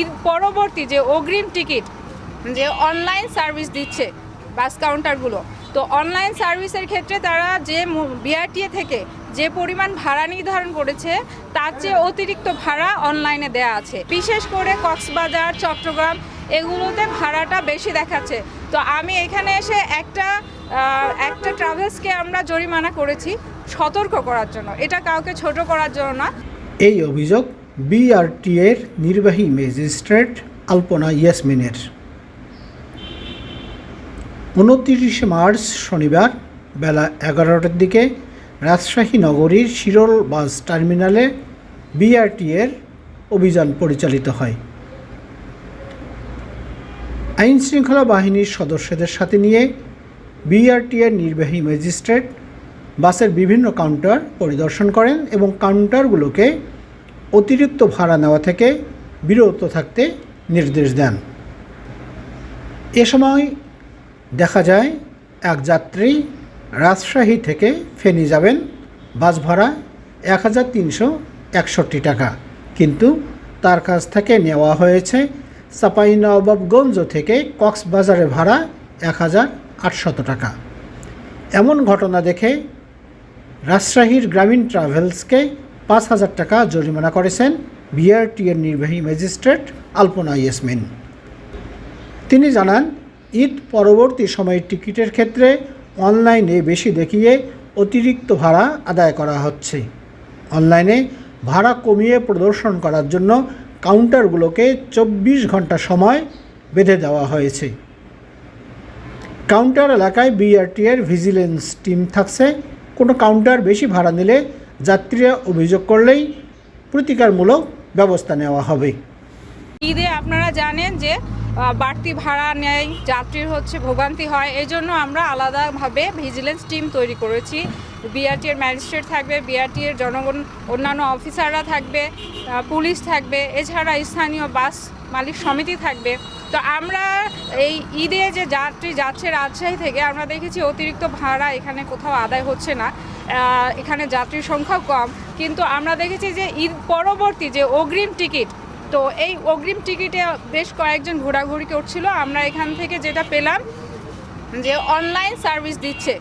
ঈদ পরবর্তী যে অগ্রিম টিকিট যে অনলাইন সার্ভিস দিচ্ছে বাস কাউন্টারগুলো তো অনলাইন সার্ভিসের ক্ষেত্রে তারা যে বিআরটিএ থেকে যে পরিমাণ ভাড়া নির্ধারণ করেছে, তার চেয়ে অতিরিক্ত ভাড়া অনলাইনে দেয়া আছে। বিশেষ করে কক্সবাজার, চট্টগ্রাম এগুলোতে ভাড়াটা বেশি দেখাচ্ছে। তো আমি এখানে এসে একটা একটা ট্রাভেলসকে আমরা জরিমানা করেছি সতর্ক করার জন্য। এটা কাউকে ছোট করার জন্য না। এই অভিযোগ বিআরটি এর নির্বাহী ম্যাজিস্ট্রেট আলপনা ইয়াসমিনের। উনত্রিশে মার্চ শনিবার বেলা এগারোটার দিকে রাজশাহী নগরীর শিরোল বাস টার্মিনালে বিআরটি এর অভিযান পরিচালিত হয়। আইন শৃঙ্খলা বাহিনীর সদস্যদের সাথে নিয়ে বিআরটি এর নির্বাহী ম্যাজিস্ট্রেট বাসের বিভিন্ন কাউন্টার পরিদর্শন করেন এবং কাউন্টারগুলোকে অতিরিক্ত ভাড়া নেওয়া থেকে বিরত থাকতে নির্দেশ দেন। এ সময় দেখা যায়, এক যাত্রী রাজশাহী থেকে ফেনী যাবেন। বাস ভাড়া এক হাজার তিনশো একষট্টি টাকা। কিন্তু তার কাছ থেকে নেওয়া হয়েছে চাঁপাইনবাবগঞ্জ থেকে কক্সবাজারের ভাড়া এক হাজার আটশত টাকা। এমন ঘটনা দেখে রাজশাহীর গ্রামীণ ট্রাভেলসকে পাঁচ হাজার টাকা জরিমানা করেছেন বিআরটি এর নির্বাহী ম্যাজিস্ট্রেট আলপনা ইয়াসমিন। তিনি জানান, ঈদ পরবর্তী সময়ের টিকিটের ক্ষেত্রে অনলাইনে বেশি দেখিয়ে অতিরিক্ত ভাড়া আদায় করা হচ্ছে। অনলাইনে ভাড়া কমিয়ে প্রদর্শন করার জন্য কাউন্টারগুলোকে চব্বিশ ঘণ্টা সময় বেঁধে দেওয়া হয়েছে। কাউন্টার এলাকায় বিআরটি এর ভিজিলেন্স টিম থাকছে। কোনো কাউন্টার বেশি ভাড়া নিলে যাত্রীরা অভিযোগ করলেই প্রতিকারমূলক ব্যবস্থা নেওয়া হবে। ঈদে আপনারা জানেন যে বাড়তি ভাড়া নেয় যাত্রীর হচ্ছে ভোগান্তি হয়। এই জন্য আমরা আলাদাভাবে ভিজিলেন্স টিম তৈরি করেছি। বিআরটি এর ম্যাজিস্ট্রেট থাকবে বিআরটি এর জনগণ, অন্যান্য অফিসাররা থাকবে পুলিশ থাকবে, এছাড়া স্থানীয় বাস মালিক সমিতি থাকবে। তো আমরা এই ঈদে যে যাত্রী যাচ্ছে রাজশাহী থেকে, আমরা দেখেছি অতিরিক্ত ভাড়া এখানে কোথাও আদায় হচ্ছে না। এখানে যাত্রীর সংখ্যাও কম। কিন্তু আমরা দেখেছি যে ঈদ পরবর্তী যে অগ্রিম টিকিট, তো এই অগ্রিম টিকিটে বেশ কয়েকজন ঘোরাঘুরি করছিল। আমরা এখান থেকে যেটা পেলাম যে অনলাইন সার্ভিস দিচ্ছে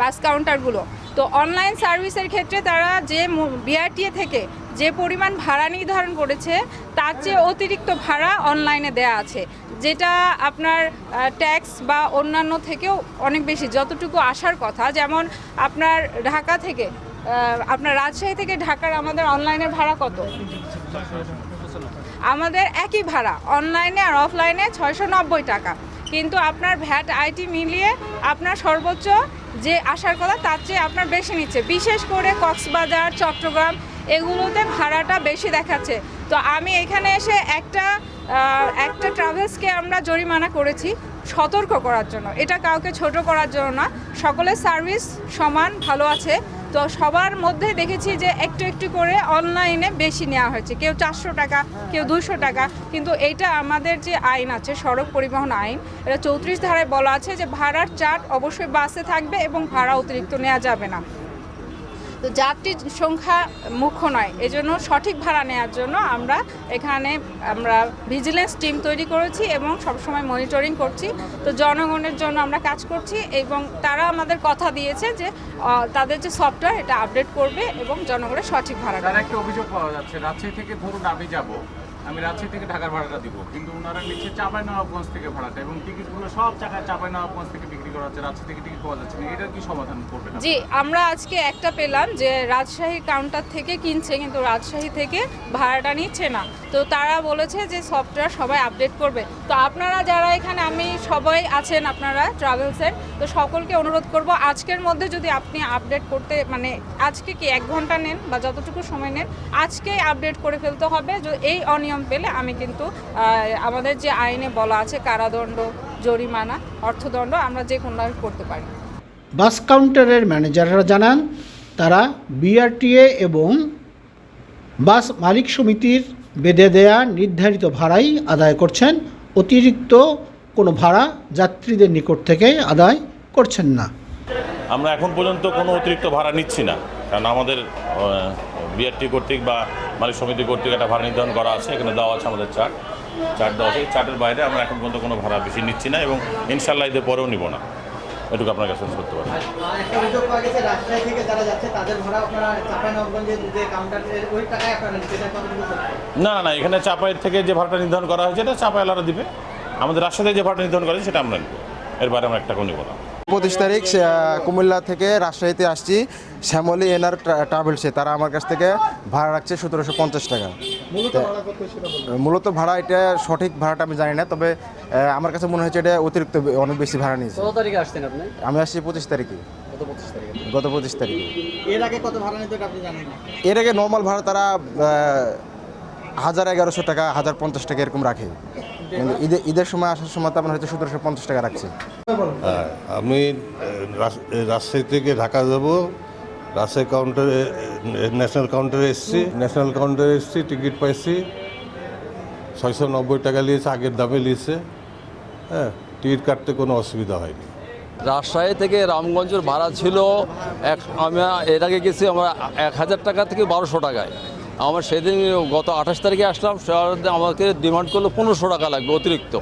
বাস কাউন্টারগুলো। তো অনলাইন সার্ভিসের ক্ষেত্রে তারা যে বিআরটিএ থেকে যে পরিমাণ ভাড়া নির্ধারণ করেছে, তার চেয়ে অতিরিক্ত ভাড়া অনলাইনে দেয়া আছে, যেটা আপনার ট্যাক্স বা অন্যান্য থেকেও অনেক বেশি, যতটুকু আসার কথা। যেমন আপনার ঢাকা থেকে আপনার রাজশাহী থেকে ঢাকার আমাদের অনলাইনের ভাড়া কত? আমাদের একই ভাড়া অনলাইনে আর অফলাইনে ছয়শো নব্বই টাকা। কিন্তু আপনার ভ্যাট আইটি মিলিয়ে আপনার সর্বোচ্চ যে আসার কথা, তার চেয়ে আপনার বেশি নিচ্ছে। বিশেষ করে কক্সবাজার, চট্টগ্রাম এগুলোতে ভাড়াটা বেশি দেখাচ্ছে। তো আমি এখানে এসে একটা একটা ট্রাভেলসকে আমরা জরিমানা করেছি সতর্ক করার জন্য। এটা কাউকে ছোট করার জন্য না। সকলের সার্ভিস সমান, ভালো আছে। তো সবার মধ্যে দেখেছি যে একটু একটু করে অনলাইনে বেশি নেওয়া হয়েছে। কেউ চারশো টাকা, কেউ দুশো টাকা। কিন্তু এটা আমাদের যে আইন আছে, সড়ক পরিবহন আইন, এটা চৌত্রিশ ধারায় বলা আছে যে ভাড়ার চার্ট অবশ্যই বাসে থাকবে এবং ভাড়া অতিরিক্ত নেওয়া যাবে না। তো যাত্রী সংখ্যা মুখ্য নয়, এজন্য সঠিক ভাড়া নেওয়ার জন্য আমরা এখানে আমরা ভিজিলেন্স টিম তৈরি করেছি এবং সবসময় মনিটরিং করছি। তো জনগণের জন্য আমরা কাজ করছি এবং তারা আমাদের কথা দিয়েছে যে তাদের যে সফটওয়্যার এটা আপডেট করবে এবং জনগণের সঠিক ভাড়া একটা অভিযোগ পাওয়া যাচ্ছে, রাজশাহী থেকে ধরুন আমি যাব আমি রাজশাহী থেকে ঢাকার ভাড়াটা দিব। কিন্তু ওনারা নিচ্ছে চাপাই নবাবগঞ্জ থেকে ভাড়াটা এবং টিকিটগুলো সব জায়গায় চাপাই নবাবগঞ্জ থেকে বিক্রি করা হচ্ছে রাজশাহী থেকে টিকিট পাওয়া যাচ্ছে না। এটার কি সমাধান করবেন জি আমরা আজকে একটা পেলাম যে রাজশাহী কাউন্টার থেকে কিনছে কিন্তু রাজশাহী থেকে ভাড়াটা নিচ্ছে না। তো তারা বলেছে যে সফটওয়্যার সবাই আপডেট করবে। তো আপনারা যারা এখানে আমি সবাই আছেন আপনারা ট্রাভেলসের তো সকলকে অনুরোধ করব আজকের মধ্যে যদি আপনি আপডেট করতে মানে আজকে কি এক ঘণ্টা নেন বা যতটুকু সময় নেন আজকেই আপডেট করে ফেলতে হবে। যে এই অনিয়ম পেলে আমি কিন্তু আমাদের যে আইনে বলা আছে কারাদণ্ড জরিমানা অর্থদণ্ড আমরা যে কোনো করতে পারি। বাস কাউন্টারের ম্যানেজাররা জানান তারা বিআরটিএ এবং বাস মালিক সমিতির বেঁধে দেয়া নির্ধারিত ভাড়াই আদায় করছেন। অতিরিক্ত কোনো ভাড়া যাত্রীদের নিকট থেকে আদায় করছেন না। আমরা এখন পর্যন্ত কোনো অতিরিক্ত ভাড়া নিচ্ছি না। কারণ আমাদের বিআরটি কর্তৃক বা মালিক সমিতি কর্তৃক একটা ভাড়া নির্ধারণ করা আছে এখানে দেওয়া আছে আমাদের চার্ট। চার্ট দেওয়া এই চার্টের বাইরে আমরা এখন পর্যন্ত কোনো ভাড়া বেশি নিচ্ছি না এবং ইনশাল্লাহ এদের পরেও নিব না। এটুকু আপনার কাছে করতে পারি আর একটা অভিযোগ পাওয়া গেছে রাজশাহী থেকে যারা যাচ্ছে তাদের ভাড়া আপনারা চাঁপাইনবাবগঞ্জে যে কাউন্টার ওই টাকায় আপনারা নিচ্ছেন এটা কতটুকু সত্যি? না না এখানে চাপাইয়ের থেকে যে ভাড়াটা নির্ধারণ করা হয়েছে এটা চাপাইলারা দিবে। আমাদের রাজশাহী যে ভাড়াটা নির্ধারণ করা হয়েছে সেটা আমরা নিব। এর বাইরে আমরা এক টাকাও নিব না। পঁচিশ তারিখ কুমিল্লা থেকে রাজশাহীতে আসছি। শ্যামলী এনআর ট্রাভেলসে তারা আমার কাছ থেকে ভাড়া রাখছে সতেরোশো পঞ্চাশ টাকা। মূলত ভাড়া এটা সঠিক ভাড়াটা আমি জানি না তবে আমার কাছে মনে হচ্ছে এটা অতিরিক্ত অনেক বেশি ভাড়া নিয়েছে। কত তারিখে আসছেন আপনি? আমি আসছি পঁচিশ তারিখে। কত পঁচিশ তারিখে। গত পঁচিশ তারিখে। এর আগে কত ভাড়া নিতে আপনি জানেন এর আগে নর্মাল ভাড়া তারা হাজার এগারোশো টাকা হাজার পঞ্চাশ টাকা এরকম রাখে। কিন্তু ঈদের ঈদের সময় আসার সময় তো আপনার হয়তো সতেরোশো পঞ্চাশ টাকা রাখছে। হ্যাঁ, আমি রাজশাহী থেকে ঢাকা যাব। রাজশাহী কাউন্টারে ন্যাশনাল কাউন্টারে এসেছি। ন্যাশনাল কাউন্টারে এসেছি টিকিট পাইছি। ছয়শো নব্বই টাকা নিয়েছে আগের দামে নিয়েছে। হ্যাঁ টিকিট কাটতে কোনো অসুবিধা হয়নি। রাজশাহী থেকে রামগঞ্জের ভাড়া ছিল এক আমি এর আগে গেছি আমরা এক হাজার টাকা থেকে বারোশো টাকায়। আমার সেদিন গত আঠাশ তারিখে আসলাম আমাকে ডিমান্ড করল পনেরোশো টাকা লাগবে অতিরিক্ত।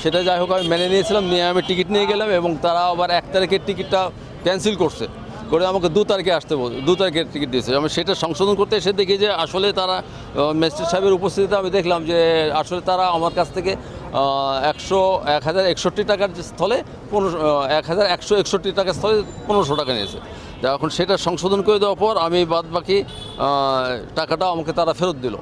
সেটা যাই হোক, আমি মেনে নিয়েছিলাম, নিয়ে আমি টিকিট নিয়ে গেলাম এবং তারা আবার এক তারিখের টিকিটটা ক্যান্সেল করছে। করে আমাকে দু তারিখে আসতে বল, দু তারিখের টিকিট দিয়েছে। আমি সেটা সংশোধন করতে এসে দেখি যে আসলে তারা ম্যাজিস্ট্রেট সাহেবের উপস্থিতিতে আমি দেখলাম যে আসলে তারা আমার কাছ থেকে একশো, এক হাজার একষট্টি টাকার স্থলে পনেরো এক হাজার একশো একষট্টি টাকার স্থলে পনেরোশো টাকা নিয়েছে। যা এখন সেটা সংশোধন করে দেওয়ার পর আমি বাদ বাকি টাকাটা আমাকে তারা ফেরত দিল।